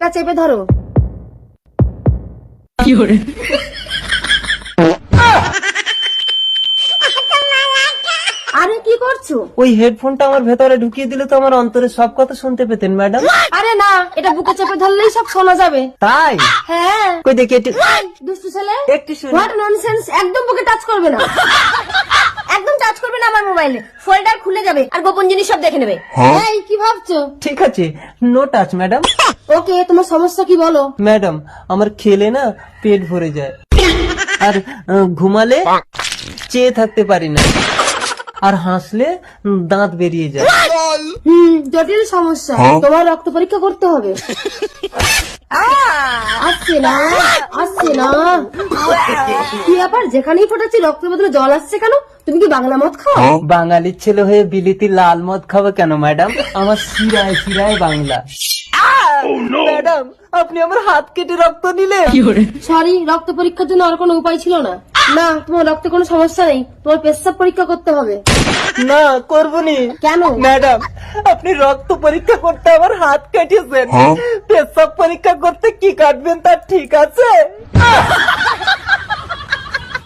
তা চেপে ধরো। আরে কি করছ? ওই হেডফোনটা আমার ভেতরে ঢুকিয়ে দিলে তো আমার অন্তরে সব কথা শুনতে পেতেন ম্যাডাম আরে না এটা বুকে চেপে ধরলেই সব শোনা যাবে। তাই? হ্যাঁ। কই দেখি একটু দুষ্টু ছেলে? একটু শুনি। হোয়াট ননসেন্স একদম বুকে টাচ করবে না একদম টাচ করবে না আমার মোবাইলে ফোল্ডার খুলে যাবে আর গোপন জিনিস সব দেখে নেবে। এই কি ভাবছ? ঠিক আছে নো টাচ ম্যাডাম ওকে তোমার সমস্যা কি বলো? ম্যাডাম আমার খেলে না পেট ভরে যায়। আর ঘুমালে চেয়ে থাকতে পারি না। আর হাসলে দাঁত বেরিয়ে যায়। হুম জটিল সমস্যা। তোমার রক্ত পরীক্ষা করতে হবে। আসছে না। আসছে না? কি ব্যাপার যেখানেই ফোটাচ্ছি রক্তের বদলে জল আসছে কেন? তুমি কি বাংলা মদ খাও? বাঙালির ছেলে হয়ে বিলিতি লাল মদ খাব কেন ম্যাডাম? আমার সিরায় সিরায় বাংলা। ম্যাডাম আপনি আমার হাত কেটে রক্ত নিলেন সরি রক্ত পরীক্ষার জন্য আর কোনো উপায় ছিল না। না তোমার রক্তে কোনো সমস্যা নেই। তোমার পেশাব পরীক্ষা করতে হবে। না করবনি। কেন? ম্যাডাম আপনি রক্ত পরীক্ষা করতে আমার হাত কাটিয়েছেন পেশাব পরীক্ষা করতে কি কাটবেন তার ঠিক আছে?